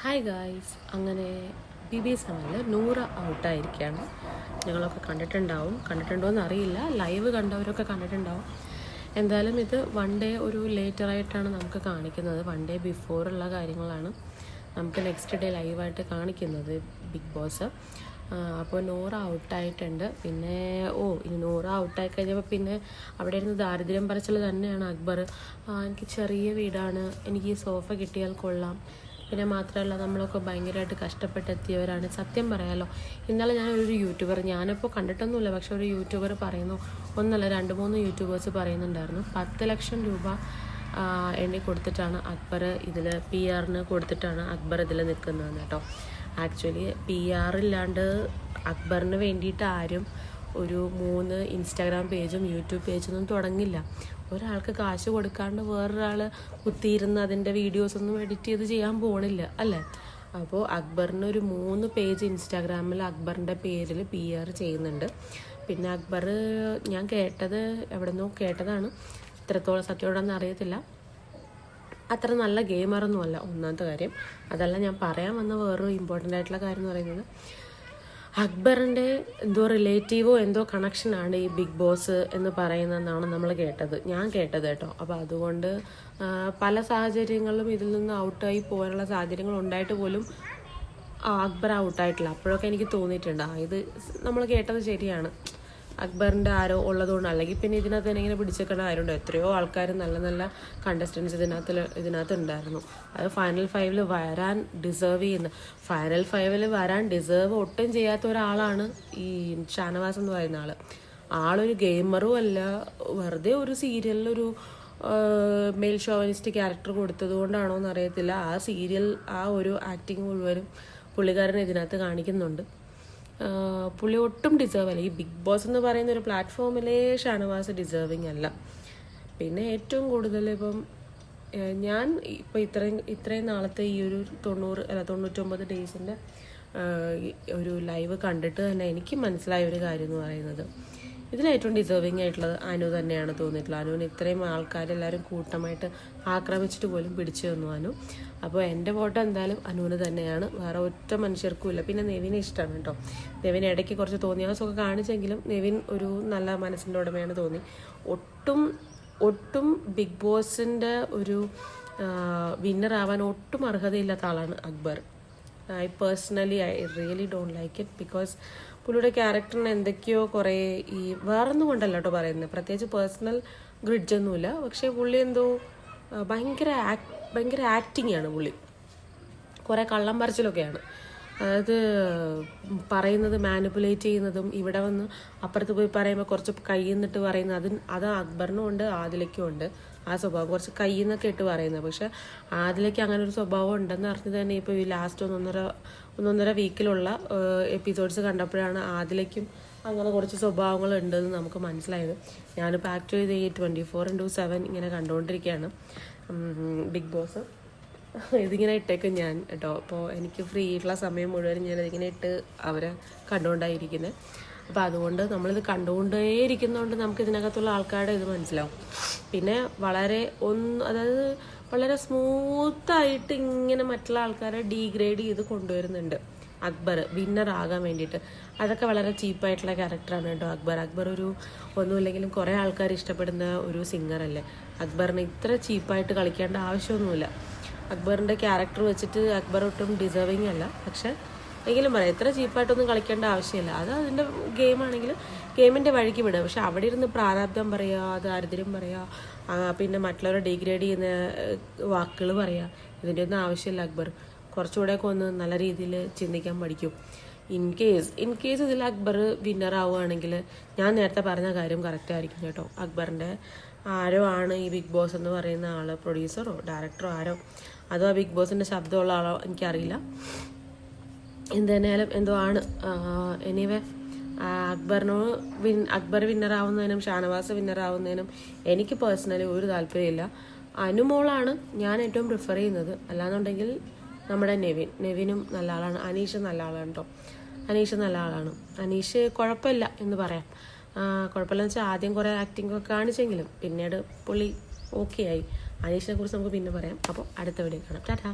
Hi guys അങ്ങനെ B B S സെവനിൽ നൂറ് ഔട്ടായിരിക്കുകയാണ് ഞങ്ങളൊക്കെ കണ്ടിട്ടുണ്ടാവും. കണ്ടിട്ടുണ്ടോ എന്ന് അറിയില്ല. ലൈവ് കണ്ടവരൊക്കെ കണ്ടിട്ടുണ്ടാവും. എന്തായാലും ഇത് വൺ ഡേ ഒരു ലേറ്ററായിട്ടാണ് നമുക്ക് കാണിക്കുന്നത്. വൺ ഡേ ബിഫോറുള്ള കാര്യങ്ങളാണ് നമുക്ക് നെക്സ്റ്റ് ഡേ ലൈവായിട്ട് കാണിക്കുന്നത് ബിഗ് ബോസ് അപ്പോൾ നൂറ് ഔട്ടായിട്ടുണ്ട് പിന്നെ ഓ ഇനി നൂറ് ഔട്ടായി കഴിഞ്ഞപ്പോൾ പിന്നെ അവിടെ ഇരുന്ന് ദാരിദ്ര്യം പറച്ചിൽ തന്നെയാണ് അക്ബർ. എനിക്ക് ചെറിയ വീടാണ്. എനിക്ക് ഈ സോഫ കിട്ടിയാൽ കൊള്ളാം. പിന്നെ മാത്രമല്ല നമ്മളൊക്കെ ഭയങ്കരമായിട്ട് കഷ്ടപ്പെട്ടെത്തിയവരാണ്. സത്യം പറയാലോ. ഇന്നലെ ഞാൻ ഒരു യൂട്യൂബർ ഞാനിപ്പോൾ കണ്ടിട്ടൊന്നുമില്ല പക്ഷെ ഒരു യൂട്യൂബർ പറയുന്നു ഒന്നല്ല രണ്ട് മൂന്ന് യൂട്യൂബേഴ്സ് പറയുന്നുണ്ടായിരുന്നു പത്ത് ലക്ഷം രൂപ എണ്ണി കൊടുത്തിട്ടാണ് അക്ബർ ഇതിൽ പി ആറിന് കൊടുത്തിട്ടാണ് അക്ബർ ഇതിൽ നിൽക്കുന്നത് കേട്ടോ. ആക്ച്വലി പി ആറില്ലാണ്ട് അക്ബറിന് വേണ്ടിയിട്ട് ആരും ഒരു മൂന്ന് ഇൻസ്റ്റാഗ്രാം പേജും യൂട്യൂബ് പേജൊന്നും തുടങ്ങില്ല. ഒരാൾക്ക് കാശ് കൊടുക്കാണ്ട് വേറൊരാൾ കുത്തിയിരുന്ന് അതിന്റെ വീഡിയോസൊന്നും എഡിറ്റ് ചെയ്ത് ചെയ്യാൻ പോണില്ല അല്ലേ? അപ്പോൾ അക്ബറിന് ഒരു മൂന്ന് പേജ് ഇൻസ്റ്റാഗ്രാമിൽ അക്ബറിന്റെ പേരിൽ പി ആർ ചെയ്യുന്നുണ്ട്. പിന്നെ അക്ബർ ഞാൻ കേട്ടത് എവിടെ നിന്നോ കേട്ടതാണ്. ഇത്രത്തോളം സത്യമാണെന്ന് അറിയത്തില്ല. അത്ര നല്ല ഗെയിമറൊന്നുമല്ല ഒന്നാമത്തെ കാര്യം. അതല്ല ഞാൻ പറയാൻ വന്ന വേറൊരു ഇമ്പോർട്ടന്റ് ആയിട്ടുള്ള കാര്യം എന്ന് പറയുന്നത് അക്ബറിന്റെ എന്തോ റിലേറ്റീവോ എന്തോ കണക്ഷനാണ് ഈ ബിഗ് ബോസ് എന്ന് പറയുന്നതെന്നാണ് നമ്മൾ കേട്ടത്. ഞാൻ കേട്ടത് കേട്ടോ. അപ്പോൾ അതുകൊണ്ട് പല സാഹചര്യങ്ങളിലും ഇതിൽ നിന്ന് ഔട്ടായി പോകാനുള്ള സാഹചര്യങ്ങൾ ഉണ്ടായിട്ട് പോലും അക്ബർ ഔട്ടായിട്ടില്ല അപ്പോഴൊക്കെ എനിക്ക് തോന്നിയിട്ടുണ്ട്. ഇത് നമ്മൾ കേട്ടത് ശരിയാണ്. അക്ബറിന്റെ ആരോ ഉള്ളതുകൊണ്ട് അല്ലെങ്കിൽ പിന്നെ ഇതിനകത്ത് തന്നെ ഇങ്ങനെ പിടിച്ചേക്കണ ആരുണ്ട്? എത്രയോ ആൾക്കാർ നല്ല നല്ല കണ്ടസ്റ്റൻസ് ഇതിനകത്ത് ഇതിനകത്ത് ഉണ്ടായിരുന്നു. അത് ഫൈനൽ ഫൈവിൽ വരാൻ ഡിസേർവ് ചെയ്യുന്ന ഫൈനൽ ഫൈവിൽ വരാൻ ഡിസേർവ് ഒട്ടും ചെയ്യാത്ത ഒരാളാണ് ഈ ഷാനവാസ് എന്ന് പറയുന്ന ആൾ ആളൊരു ഗെയിമറും അല്ല വെറുതെ ഒരു സീരിയലിലൊരു മെയിൽ ഷോവനിസ്റ്റ് ക്യാരക്ടർ കൊടുത്തത് കൊണ്ടാണോ എന്ന് അറിയത്തില്ല. ആ സീരിയൽ ആ ഒരു ആക്ടിങ് മുഴുവനും പുള്ളിക്കാരൻ ഇതിനകത്ത് കാണിക്കുന്നുണ്ട്. പുള്ളി ഒട്ടും ഡിസേർവ് അല്ല. ഈ ബിഗ് ബോസ് എന്ന് പറയുന്ന ഒരു പ്ലാറ്റ്ഫോമിലേ ഷാനവാസ് ഡിസേർവിങ് അല്ല. പിന്നെ ഏറ്റവും കൂടുതൽ ഇപ്പം ഞാൻ ഇപ്പം ഇത്രയും ഇത്രയും നാളത്തെ ഈ ഒരു തൊണ്ണൂറ് അല്ല തൊണ്ണൂറ്റൊമ്പത് ഡേയ്സിന്റെ ഒരു ലൈവ് കണ്ടിട്ട് തന്നെ എനിക്ക് മനസ്സിലായ ഒരു കാര്യം എന്ന് പറയുന്നത് ഇതിൽ ഏറ്റവും ഡിസേർവിങ് ആയിട്ടുള്ളത്. അനു തന്നെയാണ് തോന്നിയിട്ടുള്ളത്. അനുവിന് ഇത്രയും ആൾക്കാരെല്ലാവരും കൂട്ടമായിട്ട് ആക്രമിച്ചിട്ട് പോലും പിടിച്ചു തന്നു അനു. അപ്പോൾ എന്റെ വോട്ട് എന്തായാലും അനുവിന് തന്നെയാണ്. വേറെ ഒറ്റ മനുഷ്യർക്കും ഇല്ല. പിന്നെ നെവിനെ ഇഷ്ടമാണ് കേട്ടോ. നെവിൻ ഇടയ്ക്ക് കുറച്ച് തോന്നിയാസൊക്കെ കാണിച്ചെങ്കിലും നെവിൻ ഒരു നല്ല മനസ്സിന്റെ ഉടമയാണ് തോന്നി. ഒട്ടും ഒട്ടും ബിഗ് ബോസിന്റെ ഒരു വിന്നർ ആവാൻ ഒട്ടും അർഹതയില്ലാത്ത ആളാണ് Akbar. I personally I really don't like it because പുള്ളിയുടെ ക്യാരക്ടറിന് എന്തൊക്കെയോ കുറേ ഈ വേറൊന്നും കൊണ്ടല്ല കേട്ടോ പറയുന്നത്. പ്രത്യേകിച്ച് പേഴ്സണൽ ഗ്രിഡ്ജൊന്നുമില്ല പക്ഷേ പുള്ളി എന്തോ ഭയങ്കര ആക് ഭയങ്കര ആക്ടിങ് ആണ് പുള്ളി. കുറേ കള്ളം പറച്ചിലൊക്കെയാണ്. അതായത് പറയുന്നത് മാനിപ്പുലേറ്റ് ചെയ്യുന്നതും ഇവിടെ വന്ന് അപ്പുറത്ത് പോയി പറയുമ്പോൾ കുറച്ച് കയ്യിൽ നിന്നിട്ട് പറയുന്നത് അത് അത് അക്ബറിനും ഉണ്ട് ആദിലയ്ക്കും ഉണ്ട്. ആ സ്വഭാവം. കുറച്ച് കയ്യിൽ നിന്നൊക്കെ ഇട്ട് പറയുന്നത്. പക്ഷെ ആദ്യത്തേക്ക് അങ്ങനെ ഒരു സ്വഭാവം ഉണ്ടെന്ന് അറിഞ്ഞ് തന്നെ ഇപ്പോൾ ഈ ലാസ്റ്റ് ഒന്നൊന്നര ഒന്നൊന്നര വീക്കിലുള്ള എപ്പിസോഡ്സ് കണ്ടപ്പോഴാണ് ആദ്യത്തേക്കും അങ്ങനെ കുറച്ച് സ്വഭാവങ്ങൾ ഉണ്ടെന്ന് നമുക്ക് മനസ്സിലായത്. ഞാനിപ്പോൾ ആക്ച്വലി ഇത് ഈ ട്വന്റി ഫോർ ഇന്റു സെവൻ ഇങ്ങനെ കണ്ടുകൊണ്ടിരിക്കുകയാണ് ബിഗ് ബോസ് ഇതിങ്ങനെ ഇട്ടേക്കും ഞാൻ കേട്ടോ. അപ്പോൾ എനിക്ക് ഫ്രീ ആയിട്ടുള്ള സമയം മുഴുവൻ ഞാൻ ഇതിങ്ങനെ ഇട്ട് അവരെ കണ്ടുകൊണ്ടായിരിക്കുന്നത് അപ്പോൾ അതുകൊണ്ട് നമ്മളിത് കണ്ടുകൊണ്ടേ ഇരിക്കുന്നതുകൊണ്ട് നമുക്ക് ഇതിനകത്തുള്ള ആൾക്കാരുടെ ഇത് മനസ്സിലാവും. പിന്നെ വളരെ ഒന്ന് അതായത് വളരെ സ്മൂത്തായിട്ട് ഇങ്ങനെ മറ്റുള്ള ആൾക്കാരെ ഡീഗ്രേഡ് ചെയ്ത് കൊണ്ടുവരുന്നുണ്ട്. അക്ബർ വിന്നർ ആകാൻ വേണ്ടിയിട്ട്. അതൊക്കെ വളരെ ചീപ്പായിട്ടുള്ള ക്യാരക്ടറാണ് കേട്ടോ അക്ബർ. അക്ബർ ഒരു ഒന്നുമില്ലെങ്കിലും കുറേ ആൾക്കാർ ഇഷ്ടപ്പെടുന്ന ഒരു സിംഗറല്ലേ. അക്ബറിന് ഇത്ര ചീപ്പായിട്ട് കളിക്കേണ്ട ആവശ്യമൊന്നുമില്ല. അക്ബറിന്റെ ക്യാരക്ടർ വെച്ചിട്ട് അക്ബർ ഒട്ടും ഡിസേർവിങ് അല്ല. പക്ഷെ എങ്കിലും പറയാം എത്ര ചീപ്പായിട്ടൊന്നും കളിക്കേണ്ട ആവശ്യമില്ല. അത് അതിന്റെ ഗെയിമാണെങ്കിൽ ഗെയിമിന്റെ വഴിക്ക് വിടുക. പക്ഷെ അവിടെ ഇരുന്ന് പ്രാരാബ്ദം പറയുക ദാരിദ്ര്യം പറയുക പിന്നെ മറ്റുള്ളവരെ ഡിഗ്രേഡ് ചെയ്യുന്ന വാക്കുകൾ പറയുക ഇതിന്റെ ഒന്നും ആവശ്യമില്ല അക്ബർ. കുറച്ചുകൂടെയൊക്കെ ഒന്ന് നല്ല രീതിയിൽ ചിന്തിക്കാൻ പഠിക്കും. ഇൻ കേസ് ഇൻ കേസ് ഇതിൽ അക്ബർ വിന്നർ ആവുകയാണെങ്കിൽ ഞാൻ നേരത്തെ പറഞ്ഞ കാര്യം കറക്റ്റ് ആയിരിക്കും കേട്ടോ. അക്ബറിന്റെ ആരോ ആണ് ഈ ബിഗ് ബോസ് എന്ന് പറയുന്ന ആൾ പ്രൊഡ്യൂസറോ ഡയറക്ടറോ ആരോ. അതോ ബിഗ് ബോസിന്റെ ശബ്ദമുള്ള ആളോ എനിക്കറിയില്ല. എന്തായാലും എന്തോ ആണ്. എനിവേ അക്ബറിനോട് വിൻ അക്ബർ വിന്നറാവുന്നതിനും ഷാനവാസ് വിന്നറാവുന്നതിനും എനിക്ക് പേഴ്സണലി ഒരു താല്പര്യമില്ല. അനുമോളാണ് ഞാൻ ഏറ്റവും പ്രിഫർ ചെയ്യുന്നത്. അല്ലാന്നുണ്ടെങ്കിൽ നമ്മുടെ നെവിൻ നെവിനും നല്ല ആളാണ്. അനീഷ് നല്ല ആളാണ് കേട്ടോ അനീഷ് നല്ല ആളാണ്. അനീഷ് കുഴപ്പമില്ല എന്ന് പറയാം. കുഴപ്പമില്ല വെച്ചാൽ ആദ്യം കുറേ ആക്ടിംഗ് ഒക്കെ കാണിച്ചെങ്കിലും പിന്നീട് പുള്ളി ഓക്കെ ആയി. അനീഷിനെ കുറിച്ച് നമുക്ക് പിന്നെ പറയാം. അപ്പോൾ അടുത്ത വീഡിയോ കാണാം. ടാറ്റാ.